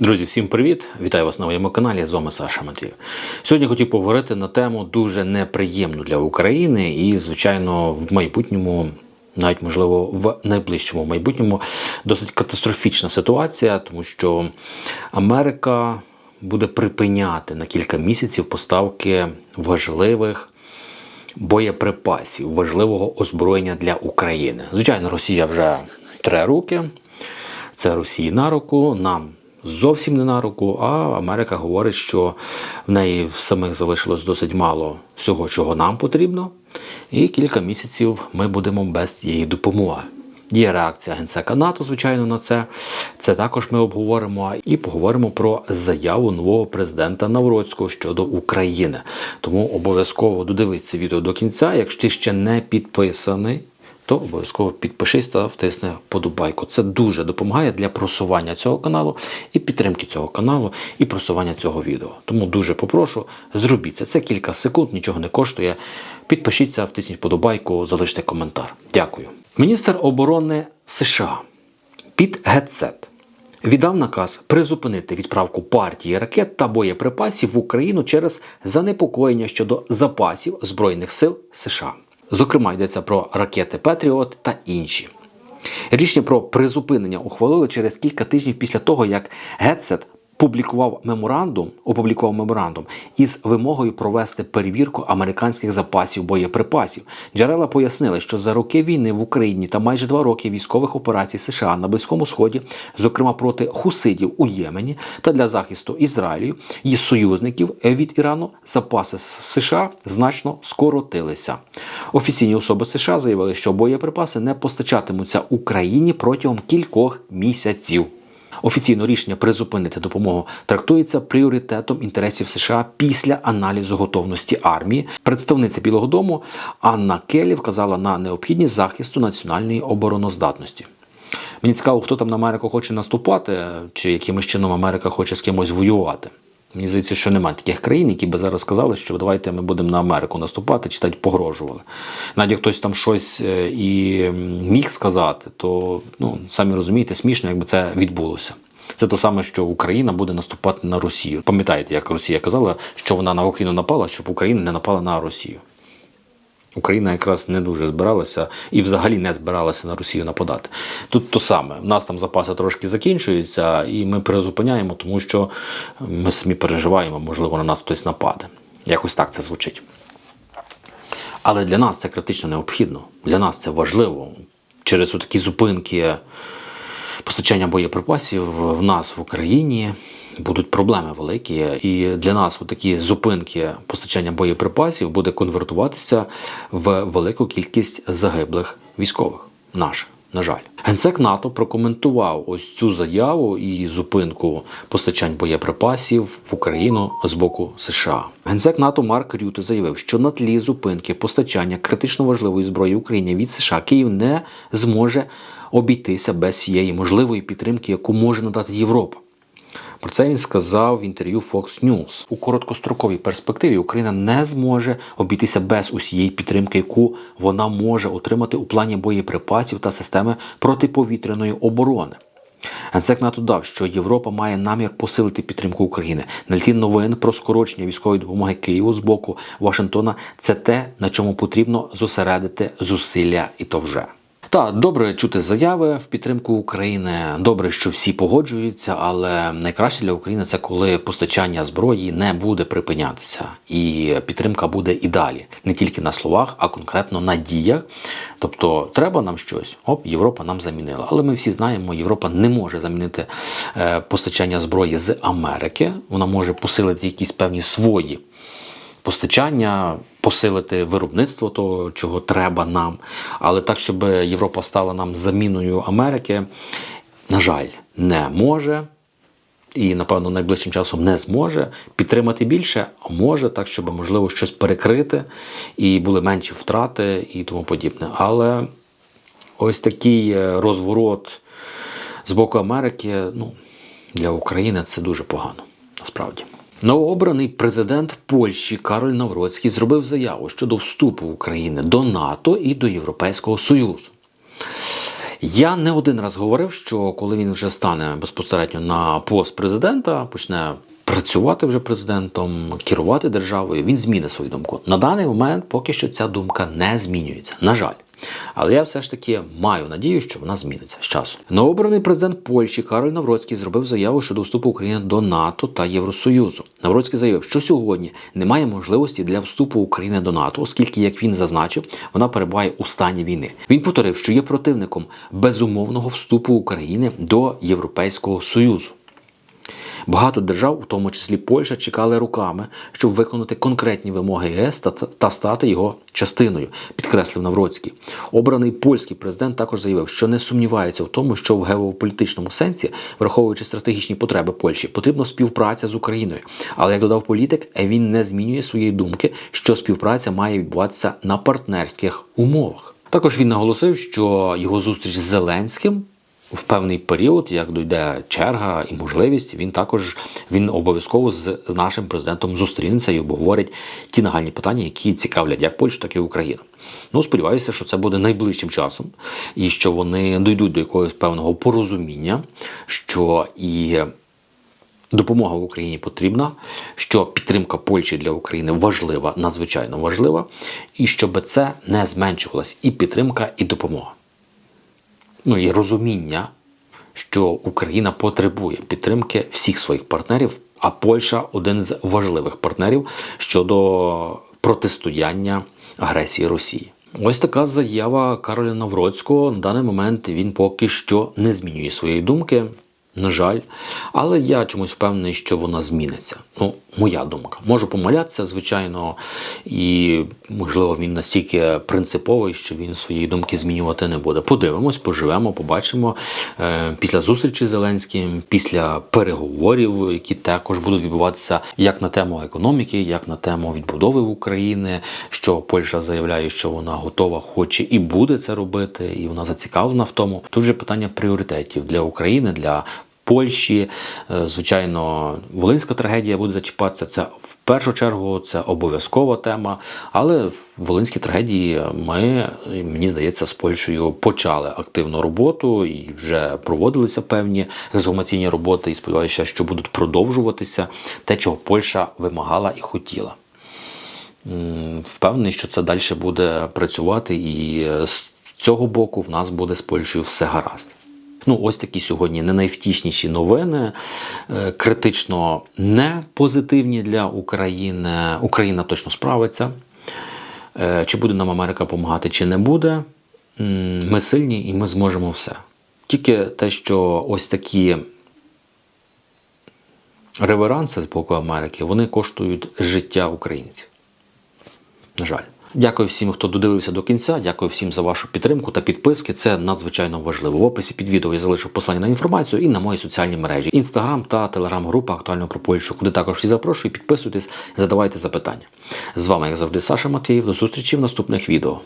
Друзі, всім привіт! Вітаю вас на моєму каналі. З вами Саша Матвіїв. Сьогодні хотів поговорити на тему дуже неприємну для України і, звичайно, в майбутньому, навіть можливо, в найближчому майбутньому, досить катастрофічна ситуація, тому що Америка буде припиняти на кілька місяців поставки важливих. Боєприпасів, важливого озброєння для України. Звичайно, Росія вже тре руки. Це Росії на руку, нам зовсім не на руку. А Америка говорить, що в неї самих залишилось досить мало всього, чого нам потрібно, і кілька місяців ми будемо без цієї допомоги. Є реакція генсека НАТО, звичайно, на це. Це також ми обговоримо і поговоримо про заяву нового президента Навроцького щодо України. Тому обов'язково додивись це відео до кінця. Якщо ти ще не підписаний, то обов'язково підпишись та втисни подобайку. Це дуже допомагає для просування цього каналу і підтримки цього каналу і просування цього відео. Тому дуже попрошу, зробіть це. Це кілька секунд, нічого не коштує. Підпишіться, втисніть подобайку, залиште коментар. Дякую. Міністр оборони США Піт Гетцет віддав наказ призупинити відправку партії ракет та боєприпасів в Україну через занепокоєння щодо запасів Збройних сил США. Зокрема, йдеться про ракети Петріот та інші. Рішення про призупинення ухвалили через кілька тижнів після того, як Гетцет публікував меморандум, опублікував меморандум із вимогою провести перевірку американських запасів боєприпасів. Джерела пояснили, що за роки війни в Україні та майже два роки військових операцій США на Близькому Сході, зокрема проти хусидів у Ємені та для захисту Ізраїлю і союзників від Ірану, запаси США значно скоротилися. Офіційні особи США заявили, що боєприпаси не постачатимуться Україні протягом кількох місяців. Офіційно рішення призупинити допомогу трактується пріоритетом інтересів США після аналізу готовності армії. Представниця Білого Дому Анна Келі вказала на необхідність захисту національної обороноздатності. Мені цікаво, хто там на Америку хоче наступати, чи якимось чином Америка хоче з кимось воювати. Мені здається, що немає таких країн, які би зараз сказали, що давайте ми будемо на Америку наступати, чи навіть погрожували. Навіть хтось там щось е, і міг сказати, то ну, самі розумієте, смішно, якби це відбулося. Це те саме, що Україна буде наступати на Росію. Пам'ятаєте, як Росія казала, що вона на Україну напала, щоб Україна не напала на Росію. Україна якраз не дуже збиралася і взагалі не збиралася на Росію нападати. Тут то саме. У нас там запаси трошки закінчуються, і ми призупиняємо, тому що ми самі переживаємо, можливо, на нас хтось нападе. Якось так це звучить. Але для нас це критично необхідно. Для нас це важливо. Через такі зупинки постачання боєприпасів в нас в Україні будуть проблеми великі. І для нас такі зупинки постачання боєприпасів буде конвертуватися в велику кількість загиблих військових наших. На жаль, генсек НАТО прокоментував ось цю заяву і зупинку постачань боєприпасів в Україну з боку США. Генсек НАТО Марк Рюте заявив, що на тлі зупинки постачання критично важливої зброї Україні від США Київ не зможе обійтися без цієї можливої підтримки, яку може надати Європа. Про це він сказав в інтерв'ю Fox News. У короткостроковій перспективі Україна не зможе обійтися без усієї підтримки, яку вона може отримати у плані боєприпасів та системи протиповітряної оборони. Генсек НАТО дав, що Європа має намір посилити підтримку України на тлі новин про скорочення військової допомоги Києву з боку Вашингтона. Це те, на чому потрібно зосередити зусилля, і то вже. Та добре чути заяви в підтримку України. Добре, що всі погоджуються, але найкраще для України це коли постачання зброї не буде припинятися, і підтримка буде і далі, не тільки на словах, а конкретно на діях. Тобто, треба нам щось. Оп, Європа нам замінила. Але ми всі знаємо, Європа не може замінити е, постачання зброї з Америки. Вона може посилити якісь певні свої постачання, посилити виробництво того, чого треба нам. Але так, щоб Європа стала нам заміною Америки, на жаль, не може. І, напевно, найближчим часом не зможе підтримати більше, а може так, щоб можливо щось перекрити, і були менші втрати і тому подібне. Але ось такий е, розворот з боку Америки ну, для України це дуже погано, насправді. Новообраний президент Польщі Кароль Навроцький зробив заяву щодо вступу України до НАТО і до Європейського Союзу. Я не один раз говорив, що коли він вже стане безпосередньо на пост президента, почне працювати вже президентом, керувати державою, він змінить свою думку. На даний момент поки що ця думка не змінюється. На жаль. Але я все ж таки маю надію, що вона зміниться з часом. Новообраний президент Польщі Кароль Навроцький зробив заяву щодо вступу України до НАТО та Євросоюзу. Навроцький заявив, що сьогодні немає можливості для вступу України до НАТО, оскільки, як він зазначив, вона перебуває у стані війни. Він повторив, що є противником безумовного вступу України до Європейського Союзу. Багато держав, у тому числі Польща, чекали руками, щоб виконати конкретні вимоги ЄС та, та стати його частиною, підкреслив Навроцький. Обраний польський президент також заявив, що не сумнівається в тому, що в геополітичному сенсі, враховуючи стратегічні потреби Польщі, потрібна співпраця з Україною. Але як додав політик, він не змінює своєї думки, що співпраця має відбуватися на партнерських умовах. Також він наголосив, що його зустріч з Зеленським в певний період, як дойде черга і можливість, він також він обов'язково з нашим президентом зустрінеться і обговорить ті нагальні питання, які цікавлять як Польщу, так і Україну. Ну, сподіваюся, що це буде найближчим часом, і що вони дійдуть до якогось певного порозуміння, що і. Допомога в Україні потрібна, що підтримка Польщі для України важлива, надзвичайно важлива, і щоб це не зменшувалась і підтримка, і допомога ну і розуміння, що Україна потребує підтримки всіх своїх партнерів, а Польща один з важливих партнерів щодо протистояння агресії Росії. Ось така заява Кароля Навроцького. На даний момент він поки що не змінює своєї думки. На жаль, але я чомусь впевнений, що вона зміниться. Ну, моя думка. Можу помилятися, звичайно, і можливо він настільки принциповий, що він свої думки змінювати не буде. Подивимось, поживемо, побачимо Е, після зустрічі з Зеленським, після переговорів, які також будуть відбуватися як на тему економіки, як на тему відбудови України. Що Польща заявляє, що вона готова, хоче і буде це робити, і вона зацікавлена в тому. Тут вже питання пріоритетів для України, для Польщі. Е, Звичайно, Волинська трагедія буде зачіпатися. Це в першу чергу це обов'язкова тема. Але в Волинській трагедії ми, мені здається, з Польщею почали активну роботу і вже проводилися певні резумаційні роботи. І сподіваюся, що будуть продовжуватися те, чого Польща вимагала і хотіла. Впевнений, що це далі буде працювати, і з цього боку в нас буде з Польщею все гаразд. Ну, ось такі сьогодні не найвтішніші новини, е, критично не позитивні для України. Україна точно справиться. Е, Чи буде нам Америка допомагати, чи не буде. Ми сильні і ми зможемо все. Тільки те, що ось такі реверанси з боку Америки, вони коштують життя українців. На жаль. Дякую всім, хто додивився до кінця. Дякую всім за вашу підтримку та підписки. Це надзвичайно важливо. В описі під відео я залишу послання на інформацію і на мої соціальні мережі: інстаграм та телеграм-група актуально про Польщу, куди також і запрошую. Підписуйтесь, задавайте запитання. З вами, як завжди, Саша Матвіїв. До зустрічі в наступних відео.